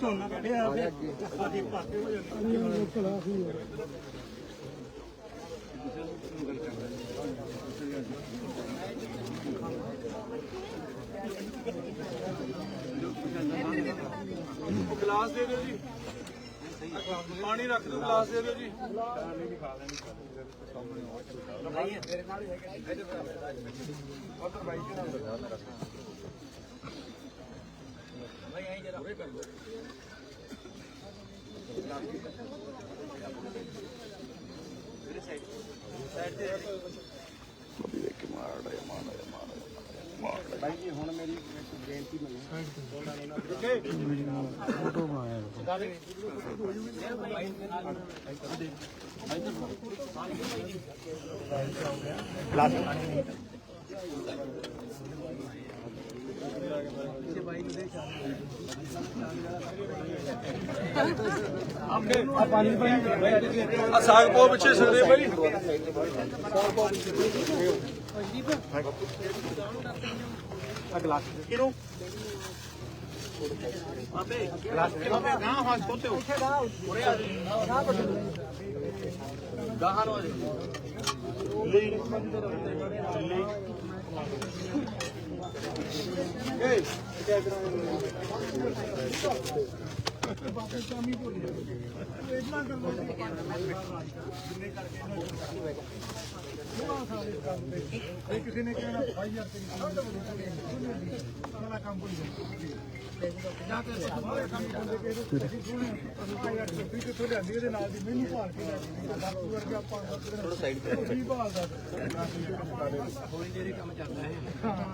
ਝੋਨਾ ਕੱਢਿਆ ਫਿਰ ਸਾਡੀ ਪਾਸੇ ਹੋ ਜਾਂਦੀ ਗਲਾਸ ਦੇ ਦਿਓ ਜੀ। ਪਾਣੀ ਰੱਖ ਦਿਓ ਗਲਾਸ ਦੇ ਦਿਓ ਜੀ ਅਭੀ ਦੇਖ ਕੇ ਮਾਰਦਾ ਹੈ ਮਾਰਦਾ ਹੈ ਮਾਰਦਾ ਹੈ ਮਾਰਦਾ ਭਾਈ ਜੀ ਹੁਣ ਮੇਰੀ ਇੱਕ ਬੇਨਤੀ ਮੰਗੋ ਫੋਟੋ ਮਾਇਆ ਕਲਾਸ ਆ ਸਾਗ ਪੋ ਪਿੱਛੇ ਸਕਦੇ ਬਾਈ। ਕਿਹਨੂੰ? ਇਹ ਕਿਸੇ ਨੇ ਕਹਿਣਾ ਭਾਈ ਯਾਰ ਤੇਰੀ ਸਾਰਾ ਕੰਮ ਭੁੱਲ ਗਿਆ ਜਾ। ਕੇ ਸਾਰੇ ਕੰਮ ਬੰਦੇ ਕੇ 그러면 ਅਸੀਂ ਸੁਣੇ ਅਸੀਂ ਯਾਰ ਵੀ ਕਿੱਥੋਂ ਲਿਆਂਦੀ ਇਹਦੇ ਨਾਲ ਦੀ ਮੈਨੂੰ ਭਾਲ ਕੇ ਲੈ ਗਈ ਡਾਕਟਰ ਵਰਗਾ ਪੰਜ ਸੱਤ ਦਿਨ ਥੋੜਾ ਸਾਈਡ ਤੇ ਕੀ ਭਾਲਦਾ ਥੋੜੀ ਦੇਰੀ ਕੰਮ ਚੱਲਦਾ ਹੈ।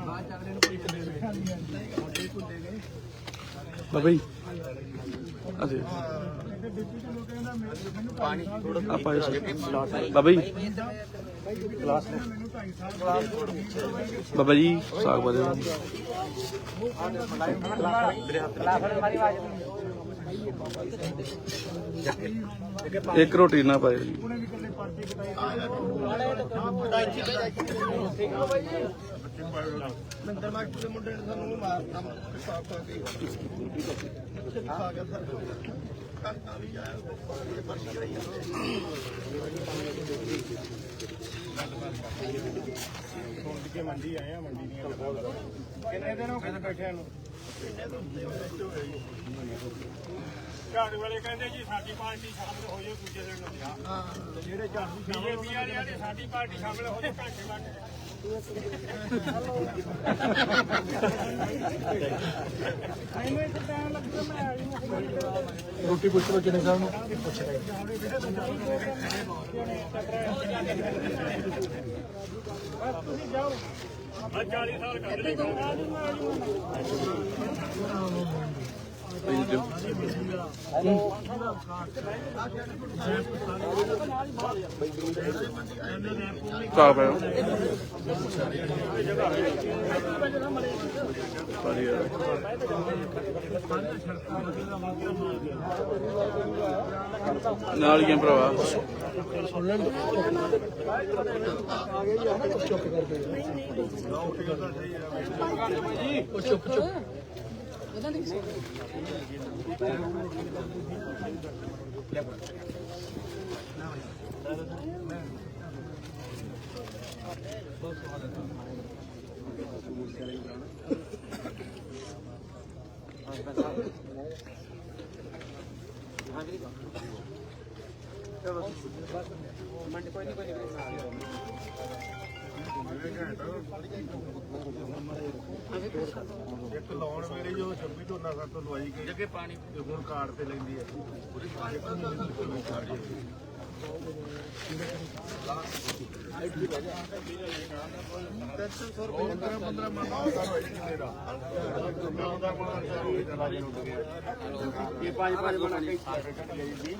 ਬਾਅਦ ਚੱਲਦੇ ਨੂੰ ਕੋਈ ਭੁੱਲੇ ਨੇ। ਹਾਂਜੀ ਹਾਂਜੀ। ਭੁੱਲੇ ਨੇ ਬਾਬਾ ਜੀ ਅਜੇ ਤੇ ਡਿਪਟੀ ਆਪਾਂ ਇਸ ਬਾਬਾ ਜੀ। ਮੈਨੂੰ 2.5 ਬਾਬਾ ਜੀ, ਸਾਗ ਬਾਦੇ ਇੱਕ ਰੋਟੀ ਨਾ ਪਾਏ ਜੀ। ਮਿੰਦਰ ਮਾਸਟਰ ਦੇ ਮੁੰਡੇ ਨੇ ਸਾਨੂੰ ਮਾਰਨਾ ਸਾਫ਼ ਕਰ ਕੇ ਆ ਗਿਆ ਸਰ। ਕੰਨਾ ਵੀ ਆਇਆ ਇਹ ਪਰਚੀ ਰਹੀ ਸੁਣ ਕੇ ਮੰਡੀ ਆਏ ਆ ਮੰਡੀ ਦੀਆਂ ਕਿੰਨੇ ਦਿਨ ਹੋ ਗਏ ਬੈਠਿਆਂ ਨੂੰ ਝਾੜੂ ਵਾਲੇ ਕਹਿੰਦੇ ਜੀ ਸਾਡੀ ਪਾਰਟੀ ਸ਼ਾਮਲ ਹੋ ਜਾਏ ਦੂਜੇ ਦਿਨ। ਨੂੰ ਜਿਹੜੇ ਝਾੜੂ ਬੀਜੇਪੀ ਵਾਲੇ ਆਦੇ ਸਾਡੀ ਪਾਰਟੀ ਸ਼ਾਮਲ ਹੋ ਜਾਏ ਘੰਟੇ ਬਾਅਦ ਮੈਂ ਰੋਟੀ ਪੁੱਛ ਲੋ ਜਨੇ ਸਾਹਿਬ ਨੂੰ। ਤੁਸੀਂ ਜਾਓ ਆ 40 ਸਾਲ ਕੱਢ ਲਈ ਸਾਗ ਪਾਇਆ ਪਾਣੀ ਆ। ਨਾਲ ਹੀ ਆ ਭਰਾਵਾ ਇੱਕ ਲਾਉਣ ਵੇਲੇ ਜੋ 26 ਤੋਂ ਨਸਰ ਤੋਂ ਲਵਾਈ ਗਈ ਜੱਗੇ ਪਾਣੀ ਤੇ ਹੁਣ ਕਾਰਡ ਤੇ ਲੈਂਦੀ ਹੈ ਉਹਦੇ ਪਾਣੀ ਪੰਦਰਾਂ ਪੰਦਰਾਂ ਕਿੰਨੇ ਦਾ ਮੈਂ ਦਾ ਮਨ ਦਾ ਹੋਈ ਤਾਂ ਰਾਜੀ ਉੱਡ ਗਿਆ ਇਹ ਪੰਜ ਪੰਜ ਬਣਾ ਕੇ ਕੱਟ ਗਈ ਸੀ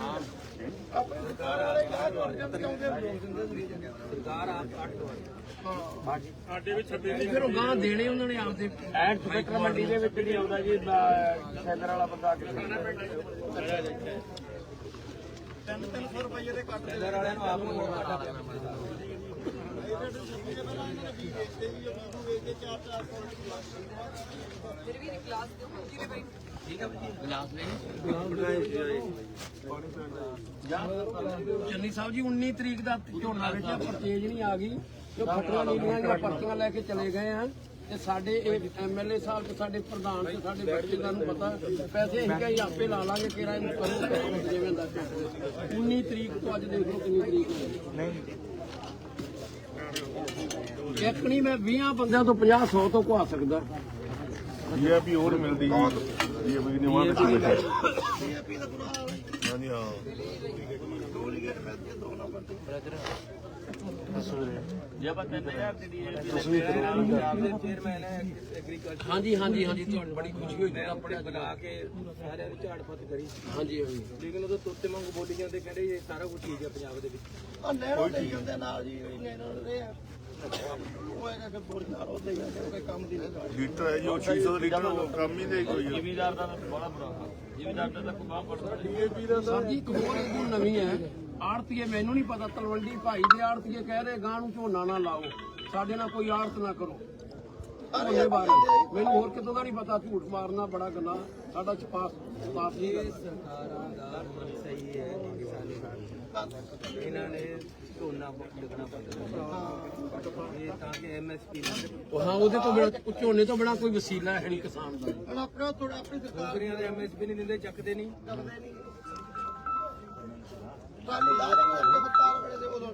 ਸਾਡੇ ਵਿੱਚ 26 ਦਿਨ ਫਿਰ ਗਾਂ ਦੇਣੇ ਉਹਨਾਂ ਨੇ ਆਪਦੇ ਐਂਡ ਸਪੈਕਟਰ ਮੰਡੀ ਦੇ ਵਿੱਚ ਨਹੀਂ ਆਉਂਦਾ ਜੀ ਸੈਲਰ ਵਾਲਾ ਬੰਦਾ ਆ ਤਿੰਨ ਤਿੰਨ ਸੌ ਰੁਪਏ ਦੇ ਕੱਟ ਦੇ ਵਾਲਿਆਂ ਨੂੰ ਆਪ ਨੂੰ ਘਾਟਾ ਪਿਆ। ਚੰਨੀ ਸਾਹਿਬ ਜੀ 19 ਤਰੀਕ ਦਾ ਝੋਨਾ ਵੇਚਿਆ ਪਰ ਤੇਜ਼ ਨਹੀਂ ਆ ਗਈ। ਜੋ ਨੀਲੀਆਂ ਦੀਆਂ ਪਰਚੀਆਂ ਲੈ ਕੇ ਚਲੇ ਗਏ ਆ ਤੇ ਸਾਡੇ ਇਹ ਐਮਐਲਏ ਸਾਹਿਬ ਤੇ ਸਾਡੇ ਪ੍ਰਧਾਨ ਤੇ ਸਾਡੇ ਬੱਚੇ ਨੂੰ ਪਤਾ ਪੈਸੇ ਅਸੀਂ ਕਹੀ ਆਪੇ ਲਾ ਲਾਂਗੇ ਕਿਹੜਾ ਇਹਨੂੰ ਕਰੋ ਜਿਵੇਂ ਦਾ 19 ਤਰੀਕ ਤੋਂ ਅੱਜ ਦੇਖ ਲਓ ਕਿੰਨੀ ਤਰੀਕ ਹੋ ਗਈ। ਇੱਕ ਨਹੀਂ ਮੈਂ 20 ਬੰਦਿਆਂ ਤੋਂ 50 100 ਤੋਂ ਘਵਾ ਸਕਦਾ। ਇਹ ਵੀ ਹੋਰ ਮਿਲਦੀ ਹੈ ਇਹ ਵੀ ਨਹੀਂ ਵਾਂ ਤੇ ਬੈਠੇ। ਹਾਂਜੀ ਹਾਂ। ਹਾਂਜੀ ਹਾਂਜੀ ਹਾਂਜੀ ਤੁਹਾਨੂੰ ਬੜੀ ਖੁਸ਼ੀ ਹੋਈ ਜਿਹੜਾ ਪੜਿਆ ਬਣਾ ਕੇ ਸਾਰਿਆਂ ਦੀ ਝਾੜ ਫਤ ਕਰੀ। ਹਾਂਜੀ ਹਾਂਜੀ। ਲੇਕਿਨ ਉਦੋਂ ਤੋਤੇ ਵਾਂਗੂ ਬੋਲੀ ਜਾਂਦੇ ਕਹਿੰਦੇ ਇਹ ਸਾਰਾ ਕੁਝ ਠੀਕ ਹੈ ਪੰਜਾਬ ਦੇ ਵਿੱਚ। ਲੀਟਰ ਹੈ ਜੋ 600 ਲੀਟਰ ਉਹ ਕੰਮ ਹੀ ਨਹੀਂ ਕੋਈ। ਜ਼ਿਮੀਦਾਰ ਦਾ ਬੜਾ ਬੁਰਾ ਜ਼ਿਮੀਦਾਰ ਦਾ ਤਾਂ ਕੋਈ ਬਾਹ ਪੜਦਾ ਸਰ ਜੀ ਇੱਕ ਹੋਰ ਇਹ ਨਵੀਂ ਹੈ। ਆੜਤੀਏ ਮੈਨੂੰ ਨਹੀਂ ਪਤਾ ਤਲਵੰਡੀ ਭਾਈ ਦੇ ਆੜਤੀਏ ਕਹਿ ਰਹੇ ਗਾਂ ਨੂੰ ਝੋਨਾ ਨਾ ਲਾਓ। ਸਾਡੇ ਨਾਲ ਕੋਈ ਆੜਤ ਨਾ ਕਰੋ। ਝੋਨੇ ਬਾਰੇ। ਮੈਨੂੰ ਹੋਰ ਕਿਤੋਂ ਦਾ ਨਹੀਂ ਪਤਾ ਝੂਠ ਮਾਰਨਾ ਬੜਾ ਗਨਾ ਸਾਡਾ ਚਪਾਸ ਪਾਸ ਨਹੀਂ ਕਰਦਾ ਸਰਕਾਰਾਂ ਦਾ ਮਨ ਸਹੀ ਹੈ ਕਿ ਕਿਸਾਨੀ ਇਹਨਾਂ ਨੇ ਝੋਨਾ ਲੱਗਣਾ ਪੈਂਦਾ ਇਹ ਤਾਂ ਕਿ ਐਮਐਸਪੀ ਉਹ ਹਾਂ ਉਹਦੇ ਤੋਂ ਬਿਨਾਂ ਝੋਨੇ ਤੋਂ ਬਿਨਾਂ ਕੋਈ ਵਸੀਲਾ ਹੈ ਨਹੀਂ ਕਿਸਾਨ ਦਾ। ਆਪਣਾ ਥੋੜਾ ਆਪਣੀ ਸਰਕਾਰ ਦੇ ਐਮਐਸਪੀ ਨਹੀਂ ਦਿੰਦੇ ਚੱਕਦੇ ਨਹੀਂ। ਸਾਨੂੰ ਯਾਦ ਹੈ ਸਰਕਾਰ ਵੇਲੇ ਦੇ ਉਦੋਂ